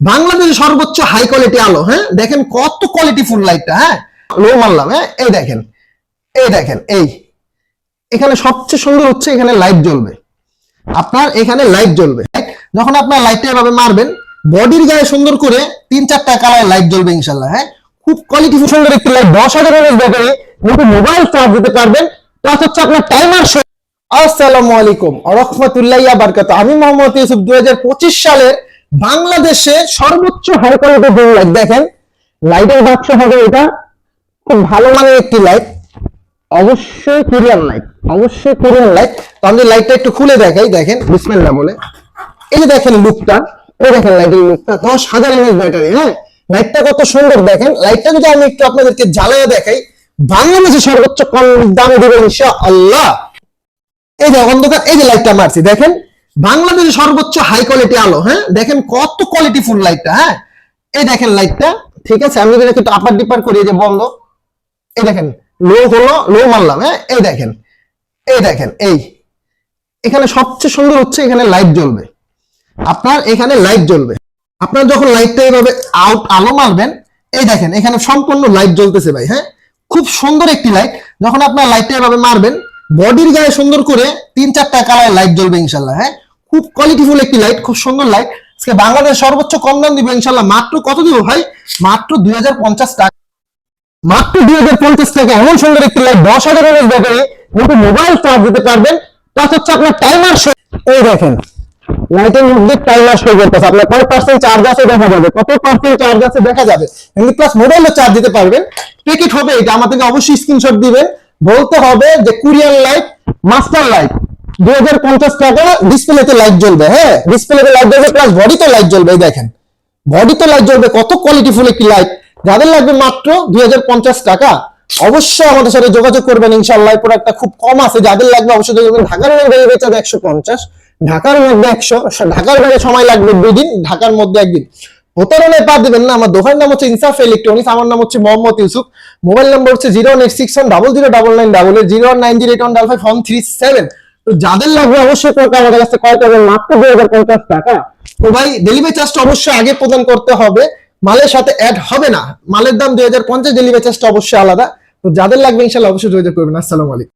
বাংলাদেশের সর্বোচ্চ high quality আলো হ্যাঁ? দেখেন কত কোয়ালিটি ফুল লাইটটা হ্যাঁ? লো মারলাম হ্যাঁ? এই দেখেন এই দেখেন, এই। এখানে সবচেয়ে সুন্দর হচ্ছে এখানে লাইট জ্বলবে। আপনার এখানে লাইট জ্বলবে। যখন আপনার লাইটটা এভাবে মারবেন বডির গায়ে সুন্দর করে তিন চারটা কালার লাইট জ্বলবে ইনশাল্লাহ হ্যাঁ? খুব কোয়ালিটি সুন্দর একটি লাইট দশ হাজার ব্যাটারি কিন্তু মোবাইল চার্জ দিতে পারবেন। প্লাস হচ্ছে আপনার টাইমার আসসালামু আলাইকুম রহমতুল্লাহ বারকাত আমি মোহাম্মদ ইউসুফ দু হাজার পঁচিশ সালের বাংলাদেশে সর্বোচ্চ হাই কোয়ালিটি ডিম লাইট দেখেন। লাইটের বাক্স হবে এটা। খুব ভালো মানের একটি লাইট অবশ্যই কোরিয়ান লাইট অবশ্যই কোরিয়ান লাইট তো আমি লাইটটা একটু খুলে দেখাই, দেখেন। বিসমিল্লাহ বলে। এই যে দেখেন লুকটা এই দেখেন লাইটের লুকটা দশ হাজার এমএস ব্যাটারি হ্যাঁ? লাইটটা কত সুন্দর দেখেন। লাইটটা যদি আমি একটু আপনাদেরকে জ্বালায় দেখাই, বাংলাদেশে সর্বোচ্চ কম দামে দেবেন ইনশা আল্লাহ এই যে অন্ধকার, এই যে লাইটটা মারছি দেখেন। বাংলাদেশের সর্বোচ্চ হাই কোয়ালিটি আলো হ্যাঁ? দেখেন কত কোয়ালিটি ফুল লাইটটা হ্যাঁ? এই দেখেন লাইটটা ঠিক আছে? আমি যদি একটু আপার ডিপার করি যে বন্ধ, এই দেখেন লো হলো লো মারলাম হ্যাঁ? এই দেখেন এই দেখেন, এই। এখানে সবচেয়ে সুন্দর হচ্ছে এখানে লাইট জ্বলবে। আপনার এখানে লাইট জ্বলবে। আপনার যখন লাইটটা এইভাবে আউট আলো মারবেন, এই দেখেন, এখানে সম্পূর্ণ লাইট জ্বলতেছে ভাই হ্যাঁ? খুব সুন্দর একটি লাইট যখন আপনার লাইটটা এভাবে মারবেন বডির গায়ে সুন্দর করে তিন চারটা কালার লাইট জ্বলবে ইনশাল্লাহ হ্যাঁ? খুব কোয়ালিটিফুল একটি লাইট খুব সুন্দর লাইট আজকে বাংলাদেশ সর্বোচ্চ কম দাম দিবে ইনশাল্লাহ মাত্র কত দিব ভাই? মাত্র দুই হাজার পঞ্চাশ টাকা। মাত্র দুই হাজার পঞ্চাশ টাকা। এমন সুন্দর একটি লাইট দশ হাজার এমএস ব্যাটারি কিন্তু মোবাইল চার্জ দিতে পারবেন। প্লাস হচ্ছে আপনার টাইমার এই দেখেন লাইটের মধ্যে টাইমার শো করতেছে। আপনার কয় পার্সেন্ট চার্জ আছে দেখা যাবে। কত পার্সেন্ট চার্জ আছে দেখা যাবে। এমনি প্লাস মোবাইলও চার্জ দিতে পারবেন। টিকিট হবে এটা। আমাদেরকে অবশ্যই স্ক্রিনশট দিবেন। বলতে হবে যে কুরিয়ান লাইট মাস্টার লাইট দুই হাজার পঞ্চাশ টাকা ডিসপ্লেতে লাইট জ্বলবে হ্যাঁ? ডিসপ্লেতে লাইট জ্বলবে প্লাস বডিতে লাইট জ্বলবে দেখেন। বডিতে লাইট জ্বলবে, কত কোয়ালিটিফুল একটি লাইট যাদের লাগবে মাত্র দু হাজার পঞ্চাশ টাকা, অবশ্যই আমাদের সাথে যোগাযোগ করবেন ইনশাল্লাহ এই প্রোডাক্টটা খুব কম আছে। যাদের লাগবে অবশ্যই যোগাযোগ ঢাকার মধ্যে বেচা একশো পঞ্চাশ, ঢাকার মধ্যে একশো, ঢাকার বাইরে সময় লাগবে দুই দিন ঢাকার মধ্যে একদিন। প্রতারণায় পা দিবেন না, আমার দোকানের নাম হচ্ছে ইনসাফ ইলেকট্রনিক্স আমার নাম হচ্ছে মোহাম্মদ ইউসুফ। মোবাইল নাম্বার হচ্ছে zero eight six one double zero double nine double zero nine zero eight one double five one three seven তো যাদের লাগবে অবশ্যই আমাদের কাছে কয় করবেন মাত্র দুই হাজার পঞ্চাশ টাকা। তো ভাই ডেলিভারি চার্জটা অবশ্যই আগে প্রদান করতে হবে। মালের সাথে অ্যাড হবে না। মালের দাম দুই হাজার পঞ্চাশ ডেলিভারি চার্জটা অবশ্যই আলাদা। তো যাদের লাগবে ইনশাল্লাহ অবশ্যই যোগাযোগ করবেন। আসসালামু আলাইকুম।